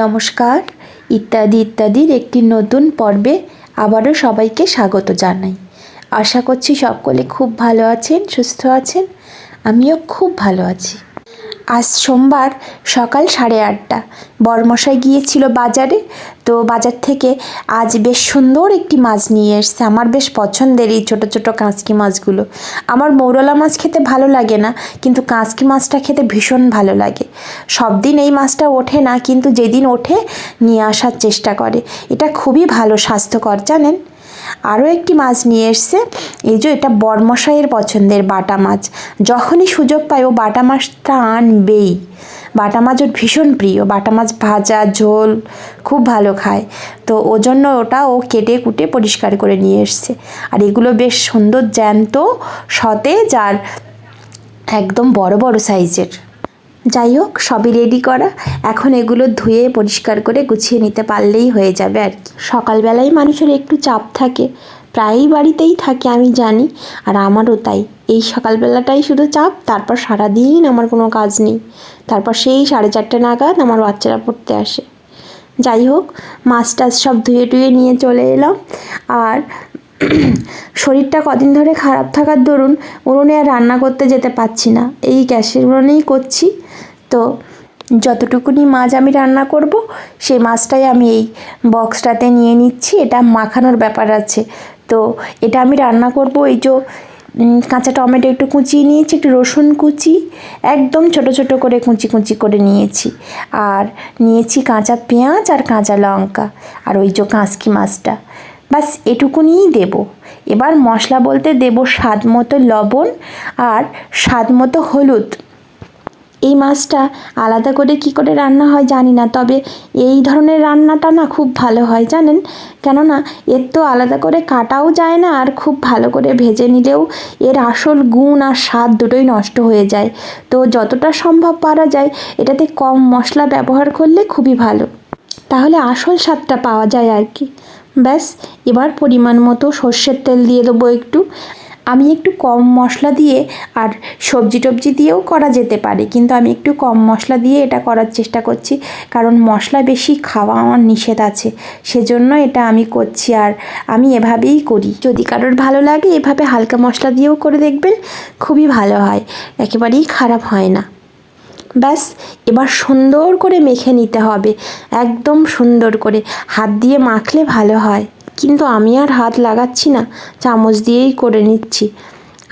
নমস্কার, ইত্যাদি ইত্যাদির একটি নতুন পর্বে আবারও সবাইকে স্বাগত জানাই। আশা করছি সকলে খুব ভালো আছেন, সুস্থ আছেন। আমিও খুব ভালো আছি। আজ সোমবার সকাল সাড়ে আটটা। বরমশাই গিয়েছিল বাজারে, তো বাজার থেকে আজ বেশ সুন্দর একটি মাছ নিয়ে এসছে। আমার বেশ পছন্দের এই ছোটো ছোটো কাঁচকি মাছগুলো। আমার মৌরলা মাছ খেতে ভালো লাগে না, কিন্তু কাঁচকি মাছটা খেতে ভীষণ ভালো লাগে। সব দিন এই মাছটা ওঠে না, কিন্তু যেদিন ওঠে নিয়ে আসার চেষ্টা করে। এটা খুবই ভালো, স্বাস্থ্যকর, জানেন? আরও একটি মাছ নিয়ে এসছে। এই যে এটা বর্মশাইয়ের পছন্দের বাটা মাছ। যখনই সুযোগ পায় ও বাটা মাছটা আনবেই। বাটা মাছ ওর ভীষণ প্রিয়। বাটা মাছ ভাজা, ঝোল খুব ভালো খায়। তো ও জন্য ওটা ও কেটে কুটে পরিষ্কার করে নিয়ে এসছে। আর এগুলো বেশ সুন্দর জ্যান্ত, সতেজ আর একদম বড় বড় সাইজের। যাই হোক, সবই রেডি করা। এখন এগুলো ধুয়ে, পরিষ্কার করে গুছিয়ে নিতে পারলেই হয়ে যাবে আর কি। সকালবেলায় মানুষের একটু চাপ থাকে, প্রায়ই বাড়িতেই থাকে, আমি জানি, আর আমারও তাই। এই সকালবেলাটাই শুধু চাপ, তারপর সারাদিন আমার কোনো কাজ নেই। তারপর সেই সাড়ে চারটে নাগাদ আমার বাচ্চারা পড়তে আসে। যাই হোক মাছ টাছ সব ধুয়ে টুয়ে নিয়ে চলে এলাম। আর শরীরটা কদিন ধরে খারাপ থাকার দরুন উনুনে আর রান্না করতে যেতে পারছি না। এই গ্যাসের উনুনেই করছি। তো যতটুকুনি মাছ আমি রান্না করব, সেই মাছটাই আমি এই বক্সটাতে নিয়ে নিচ্ছি। এটা মাখানোর ব্যাপার আছে। তো এটা আমি রান্না করব এই যে কাঁচা টমেটো একটু কুচিয়ে নিয়েছি, একটু রসুন কুচি, একদম ছোট ছোট করে কুচি কুচি করে নিয়েছি। আর নিয়েছি কাঁচা পেঁয়াজ আর কাঁচা লঙ্কা। আর ওই যে কাঁচকি মাছটা। বাস এটুকুনিই দেব। এবার মশলা বলতে দেব স্বাদ মতো লবণ আর স্বাদ মতো হলুদ। এই মাছটা আলাদা করে কি করে রান্না হয় জানি না, তবে এই ধরনের রান্নাটা না খুব ভালো হয় জানেন? কেননা এর তো আলাদা করে কাটাও যায় না আর খুব ভালো করে ভেজে নিলেও এর আসল গুণ আর স্বাদ দুটোই নষ্ট হয়ে যায়। তো যতটা সম্ভব পারা যায়, এটাতে কম মশলা ব্যবহার করলে খুবই ভালো। তাহলে আসল স্বাদটা পাওয়া যায় আর কি। ব্যাস, এবার পরিমাণ মতো সর্ষের তেল দিয়ে দেবো একটু। আমি একটু কম মশলা দিয়ে আর সবজি টবজি দিয়েও করা যেতে পারে, কিন্তু আমি একটু কম মশলা দিয়ে এটা করার চেষ্টা করছি, কারণ মশলা বেশি খাওয়া আমার নিষেধ আছে, সেজন্য এটা আমি করছি আর আমি এভাবেই করি। যদি কারোর ভালো লাগে, এভাবে হালকা মশলা দিয়েও করে দেখবেন, খুবই ভালো হয়, একেবারেই খারাপ হয় না। ব্যাস, এবার সুন্দর করে মেখে নিতে হবে, একদম সুন্দর করে। হাত দিয়ে মাখলে ভালো হয়, কিন্তু আমি আর হাত লাগাচ্ছি না, চামচ দিয়েই করে নিচ্ছি।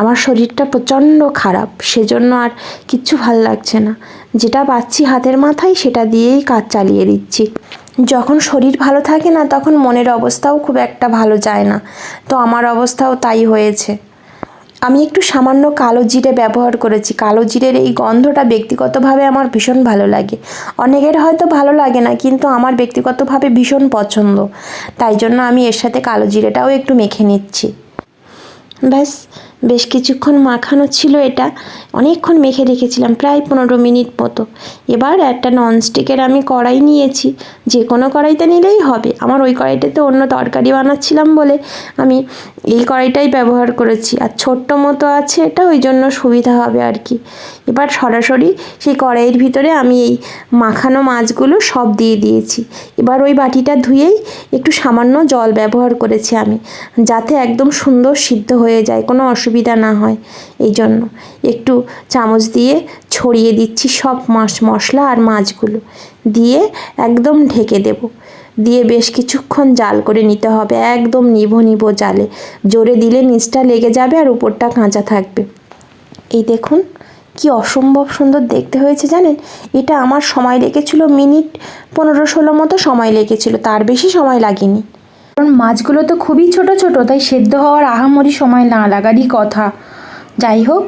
আমার শরীরটা প্রচণ্ড খারাপ, সেজন্য আর কিচ্ছু ভালো লাগছে না। যেটা পাচ্ছি হাতের মাথায়, সেটা দিয়েই কাজ চালিয়ে দিচ্ছি। যখন শরীর ভালো থাকে না, তখন মনের অবস্থাও খুব একটা ভালো যায় না। তো আমার অবস্থাও তাই হয়েছে। আমি একটু সামান্য কালো জিরে ব্যবহার করেছি। কালো জিরের এই গন্ধটা ব্যক্তিগতভাবে আমার ভীষণ ভালো লাগে। অনেকের হয়তো ভালো লাগে না, কিন্তু আমার ব্যক্তিগতভাবে ভীষণ পছন্দ। তাই জন্য আমি এর সাথে কালো জিরেটাও একটু মেখে নিচ্ছি। ব্যাস, বেশ কিছুক্ষণ মাখানো ছিল এটা। অনেকক্ষণ মেখে রেখেছিলাম, প্রায় পনেরো মিনিট মতো। এবার একটা ননস্টিকের আমি কড়াই নিয়েছি। যে কোনো কড়াইতে নিলেই হবে। আমার ওই কড়াইটাতে অন্য তরকারি বানাচ্ছিলাম বলে আমি এই কড়াইটাই ব্যবহার করেছি। আর ছোট্ট মতো আছে এটা, ওই জন্য সুবিধা হবে আর কি। এবার সরাসরি সেই কড়াইয়ের ভিতরে আমি এই মাখানো মাছগুলো সব দিয়ে দিয়েছি। এবার ওই বাটিটা ধুয়েই একটু সামান্য জল ব্যবহার করেছি আমি, যাতে একদম সুন্দর সিদ্ধ হয়ে যায়, কোনো অসুবিধা না হয়। এই জন্য একটু চামচ দিয়ে ছড়িয়ে দিচ্ছি সব মাছ, মশলা আর মাছগুলো। দিয়ে একদম ঢেকে দেব। দিয়ে বেশ কিছুক্ষণ জাল করে নিতে হবে, একদম নিভো নিভো জালে। জোরে দিলে নিচটা লেগে যাবে আর উপরটা কাঁচা থাকবে। এই দেখুন, কি অসম্ভব সুন্দর দেখতে হয়েছে জানেন? এটা আমার সময় লেগেছিল, মিনিট পনেরো ষোলো মতো সময় লেগেছিল, তার বেশি সময় লাগেনি। কারণ মাছগুলো তো খুবই ছোট ছোট, তাই সেদ্ধ হওয়ার আহামরি সময় না লাগারই কথা। যাই হোক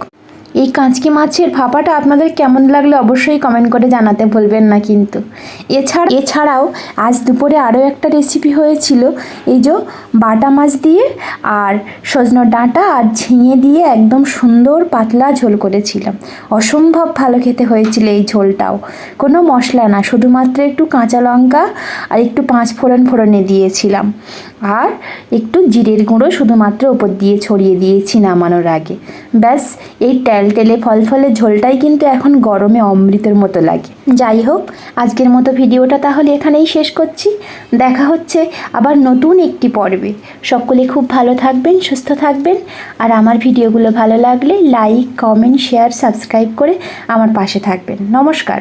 এই কাঁচকি মাছের ভাপাটা আপনাদের কেমন লাগলে অবশ্যই কমেন্ট করে জানাতে ভুলবেন না কিন্তু। এছাড়া এছাড়াও আজ দুপুরে আরও একটা রেসিপি হয়েছিল। এই যে বাটা মাছ দিয়ে আর সজনোর ডাঁটা আর ঝিঙে দিয়ে একদম সুন্দর পাতলা ঝোল করেছিলাম। অসম্ভব ভালো খেতে হয়েছিল এই ঝোলটাও। কোনো মশলা না, শুধুমাত্র একটু কাঁচা লঙ্কা আর একটু পাঁচ ফোড়ন ফোড়নে দিয়েছিলাম। আর একটু জিরের গুঁড়ো শুধুমাত্র ওপর দিয়ে ছড়িয়ে দিয়েছি নামানোর আগে। ব্যাস, এই টেলটেলে ফল ফলের ঝোলটাই কিন্তু এখন গরমে অমৃতের মতো লাগে। যাই হোক, আজকের মতো ভিডিওটা তাহলে এখানেই শেষ করছি। দেখা হচ্ছে আবার নতুন একটি পর্বে। সকলে খুব ভালো থাকবেন, সুস্থ থাকবেন। আর আমার ভিডিওগুলো ভালো লাগলে লাইক, কমেন্ট, শেয়ার, সাবস্ক্রাইব করে আমার পাশে থাকবেন। নমস্কার।